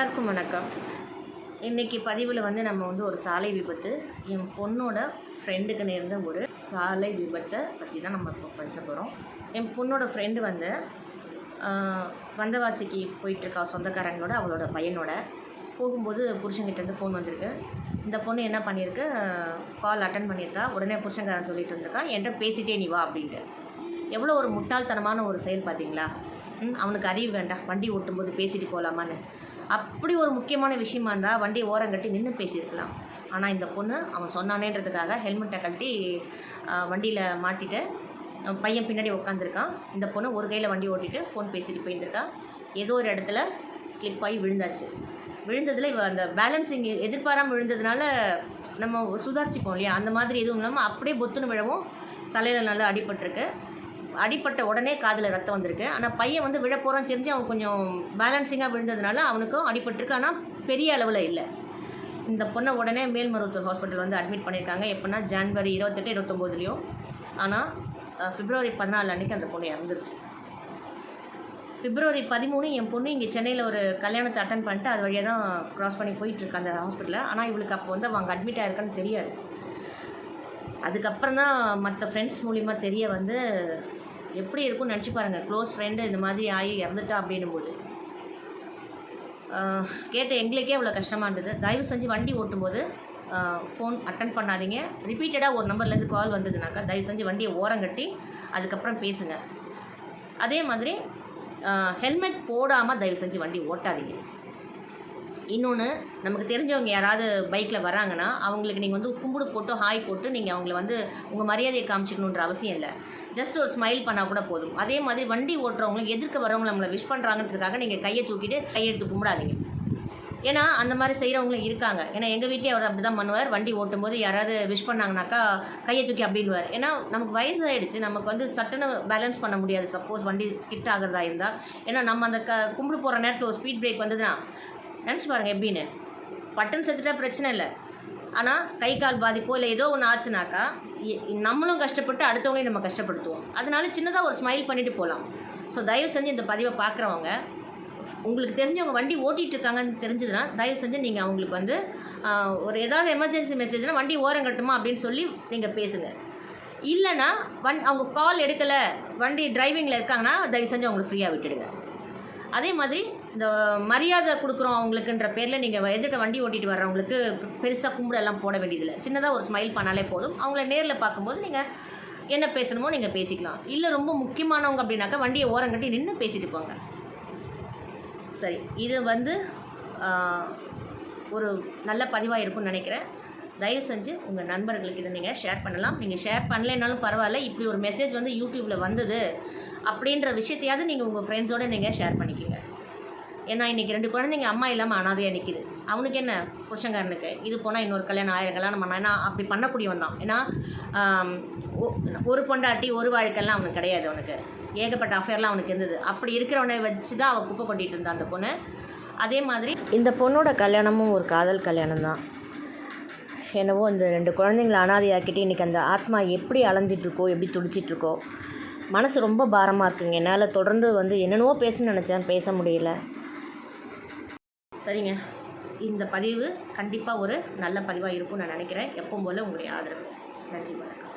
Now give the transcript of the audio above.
வணக்கம். இன்றைக்கி பதிவில் வந்து நம்ம வந்து ஒரு சாலை விபத்து. என் பொண்ணோட ஃப்ரெண்டுக்கு நேர்ந்த ஒரு சாலை விபத்தை பற்றி தான் நம்ம இப்போ பேச போகிறோம் என் பொண்ணோட ஃப்ரெண்டு வந்து வந்தவாசிக்கு போயிட்டுருக்கா சொந்தக்காரங்களோட அவளோட பையனோட. போகும்போது புருஷங்கிட்டேருந்து ஃபோன் வந்திருக்கு. இந்த பொண்ணு என்ன பண்ணியிருக்கு? கால் அட்டன் பண்ணியிருக்கா. உடனே புருஷன்காரன் சொல்லிட்டு இருந்திருக்கான் என்கிட்ட பேசிட்டே நீ வா அப்படின்ட்டு. எவ்வளோ ஒரு முட்டாள்தனமான ஒரு செயல் பார்த்தீங்களா ம் அவனுக்கு அறிவு வேண்டாம். வண்டி ஓட்டும்போது பேசிட்டு போகலாமான்னு அப்படி ஒரு முக்கியமான விஷயமா இருந்தால் வண்டியை ஓரம் கட்டி நின்று பேசியிருக்கலாம். ஆனால் இந்த பொண்ணு அவன் சொன்னானேன்றதுக்காக ஹெல்மெட்டை கழட்டி வண்டியில் மாட்டிட்டு பையன் பின்னாடி உட்காந்துருக்கான் இந்த பொண்ணு ஒரு கையில் வண்டி ஓட்டிட்டு ஃபோன் பேசிட்டு போயிருந்திருக்கா. ஏதோ ஒரு இடத்துல ஸ்லிப் ஆகி விழுந்தாச்சு. விழுந்ததில் இவ அந்த பேலன்சிங் எதிர்பாராமல் விழுந்ததுனால நம்ம சுதாரிச்சுப்போம் இல்லையா? அந்த மாதிரி எதுவும் இல்லாமல் அப்படியே பொத்துன்னு விழவும் தலையில் நல்லா அடிபட்டிருக்கு. அடிப்பட்ட உடனே காதில் ரத்தம் வந்திருக்கு. ஆனால் பையன் வந்து விழப்போகிறான்னு தெரிஞ்சு அவன் கொஞ்சம் பேலன்சிங்காக விழுந்ததுனால அவனுக்கும் அடிபட்டிருக்கு. ஆனால் பெரிய அளவில் இல்லை. இந்த பொண்ணை உடனே மேல்மருவத்தூர் ஹாஸ்பிட்டல் வந்து அட்மிட் பண்ணியிருக்காங்க. எப்படின்னா ஜான்வரி இருபத்தெட்டு இருபத்தொம்போதுலேயும். ஆனால் ஃபிப்ரவரி பிப்ரவரி பதினாலு அன்றைக்கி அந்த பொண்ணு இறந்துருச்சு. பிப்ரவரி பதிமூணு என் பொண்ணு இங்கே சென்னையில் ஒரு கல்யாணத்தை அட்டன் பண்ணிட்டு அது வழியாக தான் க்ராஸ் பண்ணி போயிட்டுருக்கு அந்த ஹாஸ்பிட்டலில் ஆனால் இவளுக்கு அப்போ வந்து அவங்க அட்மிட் ஆயிருக்கான்னு தெரியாது. அதுக்கப்புறம் தான் மற்ற ஃப்ரெண்ட்ஸ் மூலிமா தெரிய வந்து எப்படி இருக்கும்னு நினச்சி பாருங்கள் க்ளோஸ் ஃப்ரெண்டு இந்த மாதிரி ஆகி இறந்துட்டா அப்படின்னும் போது கேட்ட எங்களுக்கே அவ்வளோ கஷ்டமாக இருந்தது. தயவு செஞ்சு வண்டி ஓட்டும்போது ஃபோன் அட்டன் பண்ணாதீங்க. ரிப்பீட்டடாக ஒரு நம்பர்லேருந்து கால் வந்ததுனாக்கா தயவு செஞ்சு வண்டியை ஓரங்கட்டி அதுக்கப்புறம் பேசுங்க. அதே மாதிரி ஹெல்மெட் போடாமல் தயவு செஞ்சு வண்டி ஓட்டாதீங்க. இன்னொன்று நமக்கு தெரிஞ்சவங்க யாராவது பைக்கில் வராங்கன்னா அவங்களுக்கு நீங்கள் வந்து கும்பிடு போட்டு ஹாய் போட்டு நீங்கள் அவங்கள வந்து உங்கள் மரியாதையை காமிச்சிக்கணுன்ற அவசியம் இல்லை. ஜஸ்ட் ஒரு ஸ்மைல் பண்ணால் கூட போதும். அதே மாதிரி வண்டி ஓட்டுறவங்களும் எதிர்க்க வரவங்க நம்மளை விஷ் பண்ணுறாங்கன்றதுக்காக நீங்கள் கையை தூக்கிட்டு கையெடுத்து கும்பிடாதீங்க. ஏன்னா அந்த மாதிரி செய்கிறவங்களும் இருக்காங்க. ஏன்னா எங்கள் வீட்லேயே அவர் அப்படி தான் பண்ணுவார். வண்டி ஓட்டும்போது யாராவது விஷ் பண்ணாங்கனாக்கா கையை தூக்கி அப்படின்வார் ஏன்னா நமக்கு வயசு ஆகிடுச்சு நமக்கு வந்து சட்டுன்னு பேலன்ஸ் பண்ண முடியாது. சப்போஸ் வண்டி ஸ்கிட் ஆகிறதா இருந்தால் ஏன்னா நம்ம அந்த க கும்பிடு போகிற நேரத்தில் ஒரு ஸ்பீட் பிரேக் வந்ததுன்னா நினச்சி பாருங்கள் எப்படின்னு. பட்டன் செத்துட்டா பிரச்சனை இல்லை. ஆனால் கை கால் பாதிப்போ இல்லை ஏதோ ஒன்று ஆச்சுனாக்கா இ- நம்மளும் கஷ்டப்பட்டு அடுத்தவங்களையும் நம்ம கஷ்டப்படுத்துவோம். அதனால சின்னதாக ஒரு ஸ்மைல் பண்ணிட்டு போகலாம் ஸோ தயவு செஞ்சு இந்த பதிவை பார்க்குறவங்க உங்களுக்கு தெரிஞ்சவங்க வண்டி ஓட்டிகிட்டு இருக்காங்கன்னு தெரிஞ்சதுன்னா தயவு செஞ்சு நீங்கள் அவங்களுக்கு வந்து ஒரு ஏதாவது எமர்ஜென்சி மெசேஜ்னால் வண்டி ஓரம் கட்டுமா அப்படின்னு சொல்லி நீங்கள் பேசுங்க. இல்லைன்னா வண் அவங்க கால் எடுக்கலை வண்டி டிரைவிங்கில் இருக்காங்கன்னா தயவு செஞ்சு அவங்களுக்கு ஃப்ரீயாக விட்டுடுங்க. அதே மாதிரி இந்த மரியாதை கொடுக்குறோம் அவங்களுக்குன்ற பேரில் நீங்கள் எதுக்க வண்டி ஓட்டிட்டு வர்றவங்களுக்கு பெருசாக கும்பிடெல்லாம் போட வேண்டியதில்லை. சின்னதாக ஒரு ஸ்மைல் பண்ணாலே போதும். அவங்கள நேரில் பார்க்கும்போது நீங்கள் என்ன பேசணுமோ நீங்கள் பேசிக்கலாம். இல்லை ரொம்ப முக்கியமானவங்க அப்படின்னாக்கா வண்டியை ஓரம் கட்டி நின்று பேசிட்டு போங்க. சரி இது வந்து ஒரு நல்ல பதிவாக இருக்கும்னு நினைக்கிறேன். தயவு செஞ்சு உங்கள் நண்பர்களுக்கு இதை நீங்கள் ஷேர் பண்ணலாம். நீங்கள் ஷேர் பண்ணலைனாலும் பரவாயில்ல. இப்படி ஒரு மெசேஜ் வந்து யூடியூப்பில் வந்தது அப்படின்ற விஷயத்தையாவது நீங்கள் உங்கள் ஃப்ரெண்ட்ஸோடு நீங்கள் ஷேர் பண்ணிக்கோங்க. ஏன்னா இன்றைக்கி ரெண்டு குழந்தைங்க அம்மா இல்லாமல் அனாதையாக நிற்கிது அவனுக்கு என்ன? புருஷங்காரனுக்கு இது போனால் இன்னொரு கல்யாணம் ஆயிரம் கல்யாணம் பண்ணா. ஏன்னா அப்படி பண்ணக்கூடியவன் தான். ஏன்னா ஒ- ஒரு பொண்டாட்டி ஒரு வாழ்க்கைலாம் அவனுக்கு கிடையாது அவனுக்கு. ஏகப்பட்ட அஃபேர்லாம் அவனுக்கு இருந்தது. அப்படி இருக்கிறவனை வச்சு தான் அவள் குப்பை கொட்டிகிட்டு இருந்தான் அந்த பொண்ணு. அதே மாதிரி இந்த பொண்ணோட கல்யாணமும் ஒரு காதல் கல்யாணம் தான். என்னவோ இந்த ரெண்டு குழந்தைங்கள அனாதையாக்கிட்டு இன்றைக்கி அந்த ஆத்மா எப்படி அலைஞ்சிட்ருக்கோ எப்படி துடிச்சிட்ருக்கோ மனசு ரொம்ப பாரமாக இருக்குங்க. என்னால் தொடர்ந்து வந்து என்னென்னவோ பேசணும்னு நினச்சேன். பேச முடியல. சரிங்க. இந்த பதிவு கண்டிப்பாக ஒரு நல்ல பதிவாக இருக்கும்னு நான் நினைக்கிறேன். எப்பவும் போல் உங்களுடைய ஆதரவு. நன்றி வணக்கம்.